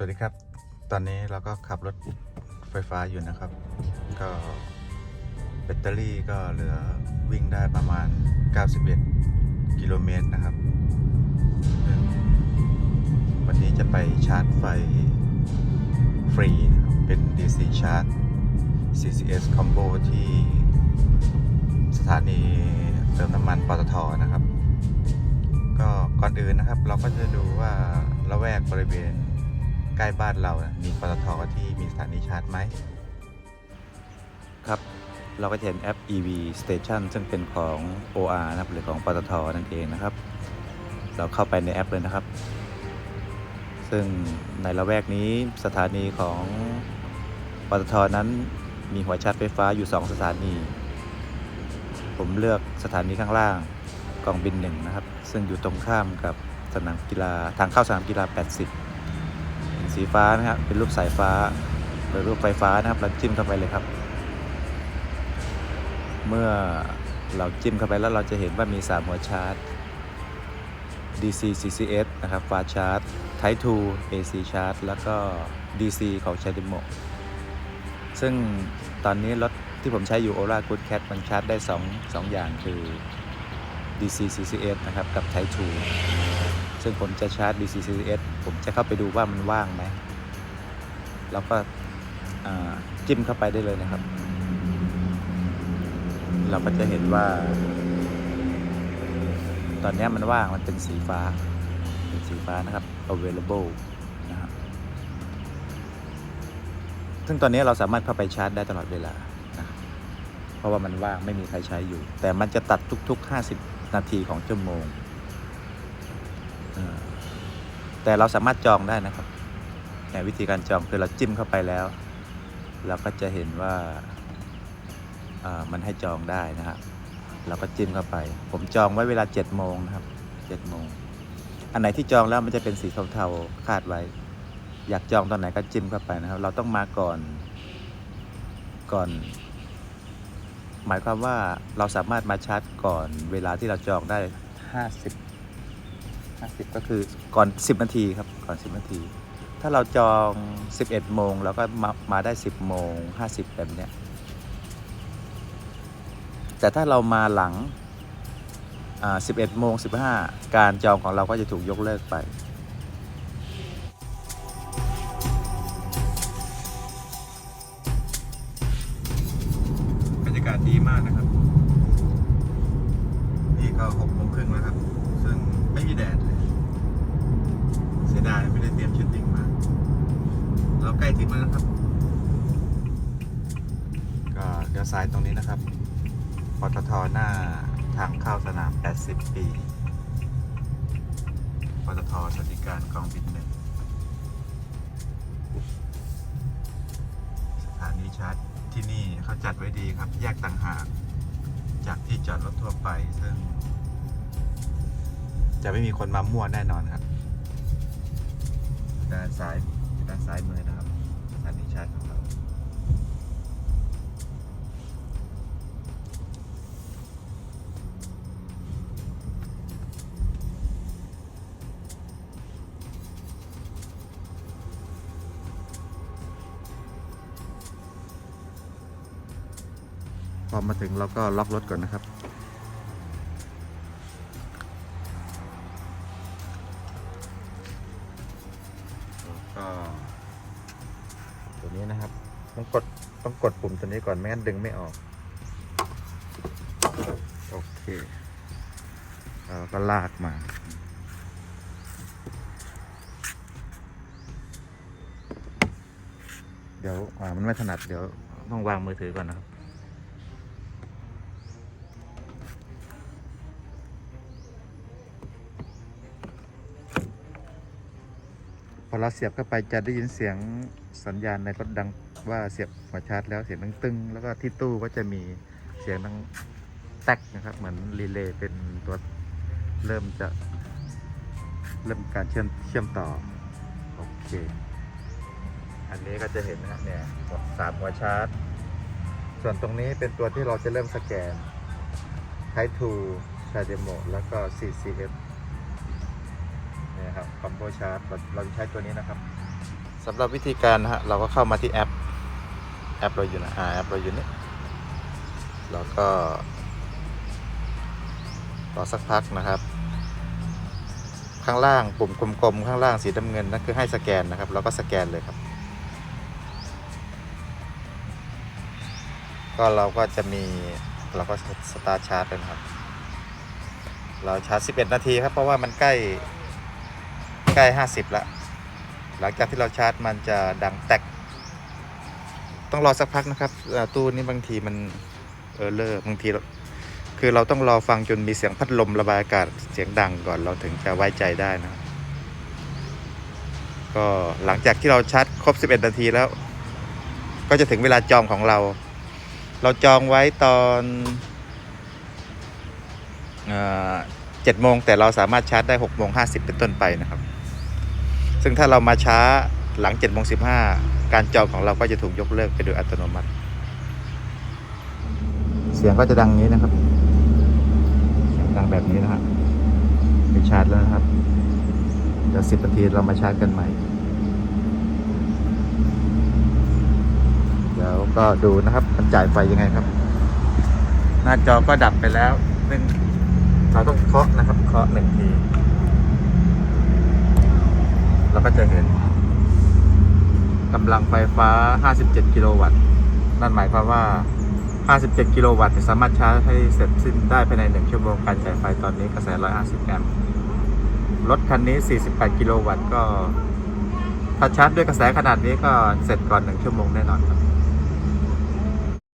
สวัสดีครับ ตอนนี้เราก็ขับรถไฟฟ้าอยู่นะครับ ก็แบตเตอรี่ก็เหลือวิ่งได้ประมาณ 91 กิโลเมตรนะครับ วันนี้จะไปชาร์จไฟฟรีเป็น DC ชาร์จ CCS Combo ที่สถานีเติมน้ำมันปตทนะครับ ก็ก่อนอื่นนะครับ เราก็จะดูว่าละแวกบริเวณ ใกล้บ้านเรานะมีปตทที่มีสถานีชาร์จไหม ครับ เราก็เห็นแอป EV Station ซึ่งเป็นของ OR นะครับหรือของปตทนั่นเองนะครับ เราเข้าไปในแอปเลยนะครับ ซึ่งในละแวกนี้สถานีของปตทนั้นมีหัวชาร์จไฟฟ้าอยู่ 2 สถานี ผมเลือกสถานีข้างล่างกองบินหนึ่งนะครับ ซึ่งอยู่ตรงข้ามกับสนามกีฬาทางเข้าสนามกีฬา 80 สีฟ้านะครับเป็นรูปสายฟ้าหรือรูปไฟฟ้านะครับเราจิ้มเข้าไปเลยครับ เมื่อเราจิ้มเข้าไปแล้วเราจะเห็นว่ามี 3 หัวชาร์จ DC CCS นะครับฟ้าชาร์จ Type 2 AC ชาร์จ แล้วก็ DC ของ c h a d e m o ซึ่งตอนนี้รถที่ผมใช้อยู่ Ola Good Cat มันชาร์จได้ 2 2 อย่างคือ DC CCS นะครับ กับ Type 2 ซึ่งผมจะชาร์จ DCCS ผมจะเข้าไปดูว่ามันว่างไหมแล้วก็จิ้มเข้าไปได้เลยนะครับ เราก็จะเห็นว่า ตอนนี้มันว่างมันเป็นสีฟ้า เป็นสีฟ้านะครับ available นะครับซึ่งตอนนี้เราสามารถเข้าไปชาร์จได้ตลอดเวลานะเพราะว่ามันว่างไม่มีใครใช้อยู่ แต่มันจะตัดทุก ๆ 50 นาทีของชั่วโมง แต่เราสามารถจองได้นะครับวิธีการจองคือเราจิ้มเข้าไปแล้ว เราก็จะเห็นว่ามันให้จองได้นะครับเราก็จิ้มเข้าไป ผมจองไว้เวลา7โมงนะครับ7โมงอันไหนที่จองแล้วมันจะเป็นสีเทาๆคาดไว้ อยากจองตอนไหนก็จิ้มเข้าไปนะครับ เราต้องมาก่อนก่อน หมายความว่าเราสามารถมาชาร์จก่อนเวลาที่เราจองได้ 50 50 ก็คือก่อน 10 นาทีครับ ก่อน 10 นาที ถ้าเราจอง 11 โมงเราก็มามาได้ 10 โมง 50 แบบเนี้ย แต่ถ้าเรามาหลัง 11 โมง 15 การจองของเราก็จะถูกยกเลิกไปบรรยากาศดีมากนะครับ ใกล้ถึงแล้วนะครับ ก็เดี๋ยวซ้ายตรงนี้นะครับปตทหน้าทางเข้าสนาม 80 ปีปตทสวัสดิการกองบินหนึ่งสถานีชาร์จที่นี่เขาจัดไว้ดีครับ แยกต่างหากจากที่จอดรถทั่วไปซึ่ง จะไม่มีคนมามั่วแน่นอนครับ ด้านซ้ายด้านซ้ายมือนะครับ พอมาถึงเราก็ล็อกรถก่อนนะครับ ก็ตัวนี้นะครับ ต้องกดต้องกดปุ่มตัวนี้ก่อนไม่งั้นดึงไม่ออก โอเคเราก็ลากมาเดี๋ยวมันไม่ถนัดเดี๋ยวต้องวางมือถือก่อนนะครับ พอเราเสียบเข้าไปจะได้ยินเสียงสัญญาณในรถดังว่าเสียบหัวชาร์จแล้วเสียงดังตึงแล้วก็ที่ตู้ก็จะมีเสียงดังแตกนะครับ เหมือนรีเลย์เป็นตัวเริ่มจะเริ่มการเชื่อมเชื่อมต่อ โอเค อันนี้ก็จะเห็นนะเนี่ยสามหัวชาร์จ ส่วนตรงนี้เป็นตัวที่เราจะเริ่มสแกน Type 2 c h a d e m o แล้วก็ CCF นี่ยครับคอมโบชาร์จเราใช้ตัวนี้นะครับสำหรับวิธีการนะฮะเราก็เข้ามาที่แอป แอปเราอยู่นะอ่าแอปเราอยู่นี่แล้วก็รอสักพักนะครับ ข้างล่างปุ่มกลมๆข้างล่างสีน้ำเงินนั่นคือให้สแกนนะครับเราก็สแกนเลยครับ ก็เราก็จะมีเราก็สตาร์ชาร์จเลยครับ เราชาร์จ 11 นาทีครับ เพราะว่ามันใกล้ ใกล้50ละหลังจากที่เราชาร์จมันจะดังแตก ต้องรอสักพักนะครับตู้นี้บางทีมันเออเลอร์บางทีคือเราต้องรอฟังจนมีเสียงพัดลมระบายอากาศเสียงดังก่อนเราถึงจะไว้ใจได้นะ ก็หลังจากที่เราชาร์จครบ 11 นาทีแล้ว ก็จะถึงเวลาจองของเรา เราจองไว้ตอนเจ็ดโมงแต่เราสามารถชาร์จได้6โมง50เป็นต้นไปนะครับ ซึ่งถ้าเรามาช้าหลัง7โมง15การจองของเราก็จะถูกยกเลิกไปโดยอัตโนมัติ เสียงก็จะดังนี้นะครับ ดังแบบนี้นะฮะไปชาร์จแล้วนะครับ เดี๋ยวสิบนาทีเรามาชาร์จกันใหม่ เดี๋ยวก็ดูนะครับมันจ่ายไฟยังไงครับ หน้าจอก็ดับไปแล้วซึ่งเราต้องเคาะนะครับ เคาะหนึ่งที เราก็จะเห็นกำลังไฟฟ้า 57 กิโลวัตต์ นั่นหมายความว่า 57 กิโลวัตต์สามารถชาร์จให้เสร็จสิ้นได้ภายใน 1 ชั่วโมง การจ่ายไฟตอนนี้กระแส 150 แอมป์ รถคันนี้ 48 กิโลวัตต์ก็ ถ้าชาร์จด้วยกระแสขนาดนี้ก็เสร็จก่อน 1 ชั่วโมงแน่นอนครับ